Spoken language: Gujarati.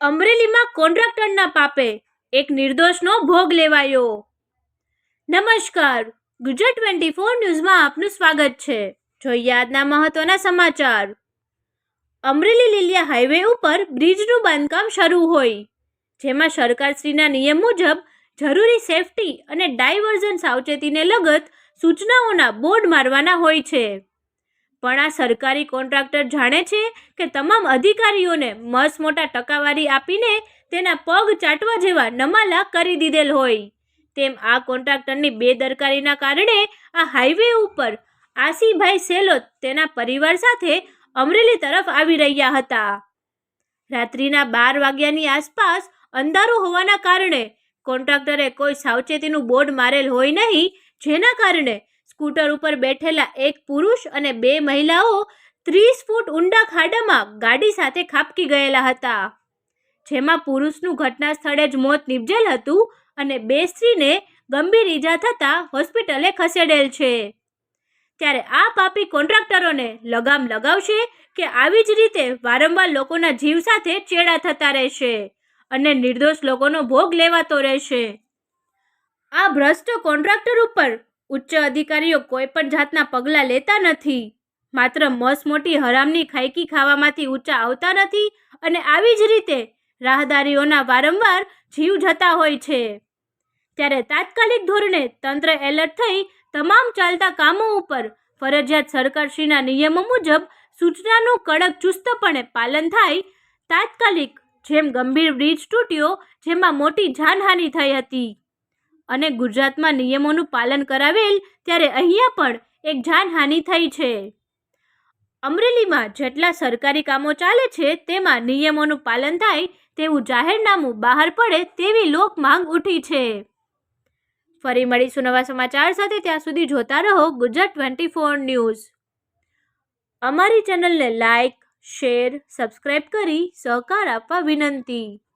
અમરેલીમાં કોન્ટ્રાક્ટરના પાપે એક નિર્દોષનો ભોગ લેવાયો. નમસ્કાર. ગુજરાત ટ્વેન્ટી ફોર ન્યૂઝમાં આપનું સ્વાગત છે. જોઈએ આજના મહત્વના સમાચાર. અમરેલી લીલિયા હાઈવે ઉપર બ્રિજનું બાંધકામ શરૂ હોય, જેમાં સરકારશ્રીના નિયમ મુજબ જરૂરી સેફટી અને ડાયવર્ઝન સાવચેતીને લગત સૂચનાઓના બોર્ડ મારવાના હોય છે. પણ આ સરકારી કોન્ટ્રાક્ટર જાણે છે કે તમામ અધિકારીઓને મસ મોટા ટકાવારી આપીને તેના પગ ચાટવા જેવા નમાલા કરી દીધેલ હોય. તેમ આ કોન્ટ્રાક્ટરની બેદરકારીના કારણે આ હાઈવે ઉપર આસીભાઈ સેલોત તેના પરિવાર સાથે અમરેલી તરફ આવી રહ્યા હતા. રાત્રિના બાર વાગ્યાની આસપાસ અંધારું હોવાના કારણે કોન્ટ્રાક્ટરે કોઈ સાવચેતીનું બોર્ડ મારેલ હોય નહીં, જેના કારણે સ્કૂટર ઉપર બેઠેલા એક પુરુષ અને બે મહિલાઓ ત્રીસ ફૂટ ઊંડા ખાડામાં ગાડી સાથે ખાબકી ગયેલા હતા. જેમાં પુરુષનું ઘટના સ્થળે જ મોત નિપજેલ હતું અને બે સ્ત્રીને ગંભીર ઈજા થતાં હોસ્પિટલે ખસેડેલ છે. ત્યારે આ પાપી કોન્ટ્રાક્ટરોને લગામ લગાવશે કે આવી જ રીતે વારંવાર લોકોના જીવ સાથે ચેડા થતા રહેશે અને નિર્દોષ લોકોનો ભોગ લેવાતો રહેશે. આ ભ્રષ્ટ કોન્ટ્રાક્ટર ઉપર ઉચ્ચ અધિકારીઓ કોઈ પણ જાતના પગલાં લેતા નથી. માત્ર મસ મોટી હરામની ખાયકી ખાવામાંથી ઊંચા આવતા નથી અને આવી જ રીતે રાહદારીઓના વારંવાર જીવ જતા હોય છે. ત્યારે તાત્કાલિક ધોરણે તંત્ર એલર્ટ થઈ તમામ ચાલતા કામો ઉપર ફરજિયાત સરકારશ્રીના નિયમો મુજબ સૂચનાનું કડક ચુસ્તપણે પાલન થાય, તાત્કાલિક જેમ ગંભીર બ્રિજ તૂટ્યો, જેમાં મોટી જાનહાનિ થઈ હતી. અને ગુજરાતમાં નિયમોનું પાલન કરાવેલ, ત્યારે અહીંયા પણ એક જાનહાનિ થઈ છે. અમરેલીમાં જેટલા સરકારી કામો ચાલે છે, તેમાં નિયમોનું પાલન થાય તેવું જાહેરનામું બહાર પડે તેવી લોક માંગ ઉઠી છે. ફરી મળીશું નવા સમાચાર સાથે, ત્યાં સુધી જોતા રહો ગુજરાત ટ્વેન્ટી ફોર ન્યૂઝ. અમારી ચેનલને લાઈક, શેર સબસ્ક્રાઈબ કરી સહકાર આપવા વિનંતી.